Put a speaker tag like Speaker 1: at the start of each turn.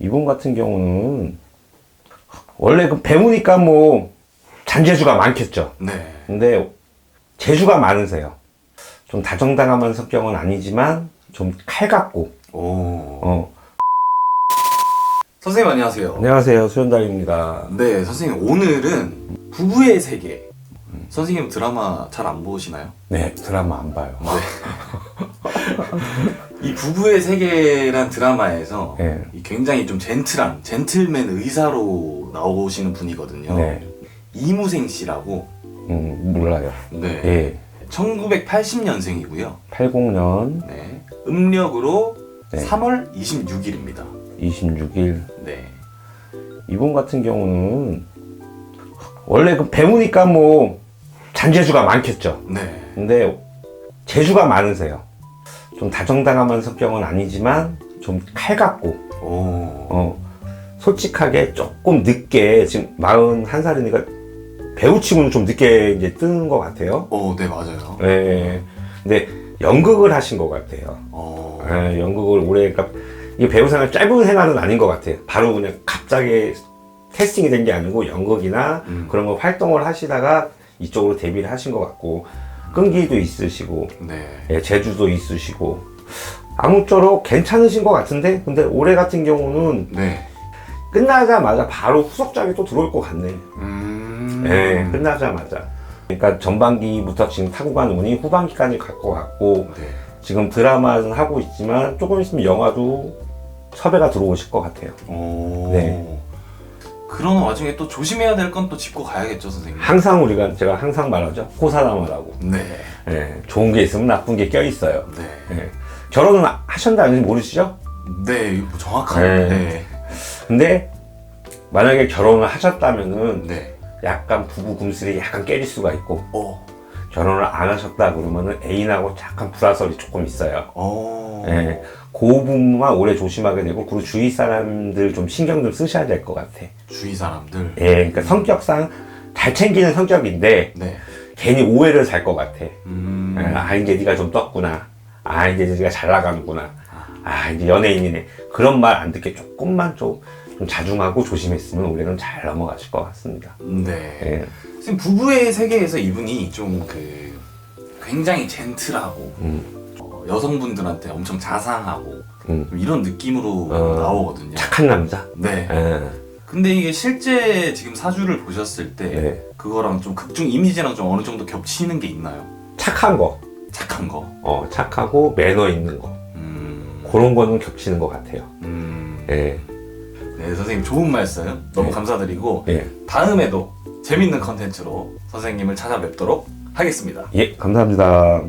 Speaker 1: 이분 같은 경우는 원래 그 배우니까 뭐 잔재주가 많겠죠.
Speaker 2: 네.
Speaker 1: 근데 재주가 많으세요. 좀 다정다감한 성격은 아니지만 좀 칼 같고.
Speaker 2: 오.
Speaker 1: 어.
Speaker 2: 선생님 안녕하세요.
Speaker 1: 안녕하세요, 수현달입니다.
Speaker 2: 네, 선생님 오늘은 부부의 세계. 선생님 드라마 잘 안 보시나요?
Speaker 1: 네, 드라마 안 봐요.
Speaker 2: 이 부부의 세계란 드라마에서
Speaker 1: 네.
Speaker 2: 이 굉장히 좀 젠틀한 젠틀맨 의사로 나오시는 분이거든요.
Speaker 1: 네,
Speaker 2: 이무생 씨라고.
Speaker 1: 음, 몰라요.
Speaker 2: 네.
Speaker 1: 예,
Speaker 2: 1980년생이고요.
Speaker 1: 80년
Speaker 2: 네. 음력으로
Speaker 1: 네.
Speaker 2: 3월 26일입니다.
Speaker 1: 26일.
Speaker 2: 네.
Speaker 1: 이분 같은 경우는 원래 그 배우니까 뭐 잔재주가 많겠죠.
Speaker 2: 네.
Speaker 1: 근데 재주가 많으세요. 좀 다정다감한 성격은 아니지만 좀 칼 같고,
Speaker 2: 오.
Speaker 1: 어, 솔직하게 조금 늦게, 지금 41살이니까 배우 치고는 좀 늦게 이제 뜨는 것 같아요.
Speaker 2: 오, 네, 맞아요.
Speaker 1: 예. 근데 연극을 하신 것 같아요.
Speaker 2: 어.
Speaker 1: 예, 연극을 오래, 그러니까 이게 배우 생활 짧은 생활은 아닌 것 같아요. 바로 그냥 갑자기 캐스팅이 된 게 아니고 연극이나
Speaker 2: 음.
Speaker 1: 그런 거 활동을 하시다가 이쪽으로 데뷔를 하신 것 같고, 끈기도 있으시고,
Speaker 2: 네.
Speaker 1: 예, 제주도 있으시고, 아무쪼록 괜찮으신 것 같은데, 근데 올해 같은 경우는
Speaker 2: 네.
Speaker 1: 끝나자마자 바로 후속작이 또 들어올 것 같네.
Speaker 2: 음.
Speaker 1: 예, 끝나자마자. 그러니까 전반기부터 지금 타고 가는 운이 후반기까지 갈 것 같고,
Speaker 2: 네.
Speaker 1: 지금 드라마는 하고 있지만 조금 있으면 영화도 섭외가 들어오실 것 같아요.
Speaker 2: 오.
Speaker 1: 네.
Speaker 2: 그런 와중에 또 조심해야 될 건 또 짚고 가야겠죠, 선생님.
Speaker 1: 항상 우리가 제가 항상 말하죠. 호사다마라고.
Speaker 2: 네.
Speaker 1: 예, 좋은 게 있으면 나쁜 게 껴 있어요.
Speaker 2: 네.
Speaker 1: 예. 결혼은 하셨나 아닌지 모르시죠?
Speaker 2: 네, 뭐 정확한.
Speaker 1: 네.
Speaker 2: 네.
Speaker 1: 근데 만약에 결혼을 하셨다면은
Speaker 2: 네.
Speaker 1: 약간 부부 금슬이 약간 깨질 수가 있고
Speaker 2: 어.
Speaker 1: 결혼을 안 하셨다 그러면은 애인하고 약간 불화설이 조금 있어요.
Speaker 2: 어.
Speaker 1: 예. 그 부분만 오래 조심하게 되고 그리고 주위 사람들 좀 신경 좀 쓰셔야 될 것 같아.
Speaker 2: 주위 사람들.
Speaker 1: 예, 그러니까 성격상 잘 챙기는 성격인데
Speaker 2: 네.
Speaker 1: 괜히 오해를 살 것 같아.
Speaker 2: 음.
Speaker 1: 예, 아 이제 네가 좀 떴구나. 아 이제 네가 잘 나가는구나. 아 이제 연예인이네. 그런 말 안 듣게 조금만 좀, 좀 자중하고 조심했으면 올해는 잘 넘어가실 것 같습니다.
Speaker 2: 네.
Speaker 1: 예,
Speaker 2: 선생님 부부의 세계에서 이분이 좀 그 굉장히 젠틀하고
Speaker 1: 음,
Speaker 2: 어, 여성분들한테 엄청 자상하고
Speaker 1: 음.
Speaker 2: 좀 이런 느낌으로
Speaker 1: 어.
Speaker 2: 나오거든요.
Speaker 1: 착한 남자.
Speaker 2: 네.
Speaker 1: 예,
Speaker 2: 근데 이게 실제 지금 사주를 보셨을 때
Speaker 1: 네.
Speaker 2: 그거랑 좀 극중 이미지랑 좀 어느 정도 겹치는 게 있나요?
Speaker 1: 착한 거,
Speaker 2: 착한 거.
Speaker 1: 어 착하고 매너 있는 거
Speaker 2: 음.
Speaker 1: 그런 거는 겹치는 것 같아요.
Speaker 2: 음.
Speaker 1: 예,
Speaker 2: 네, 선생님 좋은 말씀 너무
Speaker 1: 네.
Speaker 2: 감사드리고
Speaker 1: 예,
Speaker 2: 다음에도 재밌는 컨텐츠로 선생님을 찾아뵙도록 하겠습니다.
Speaker 1: 예, 감사합니다.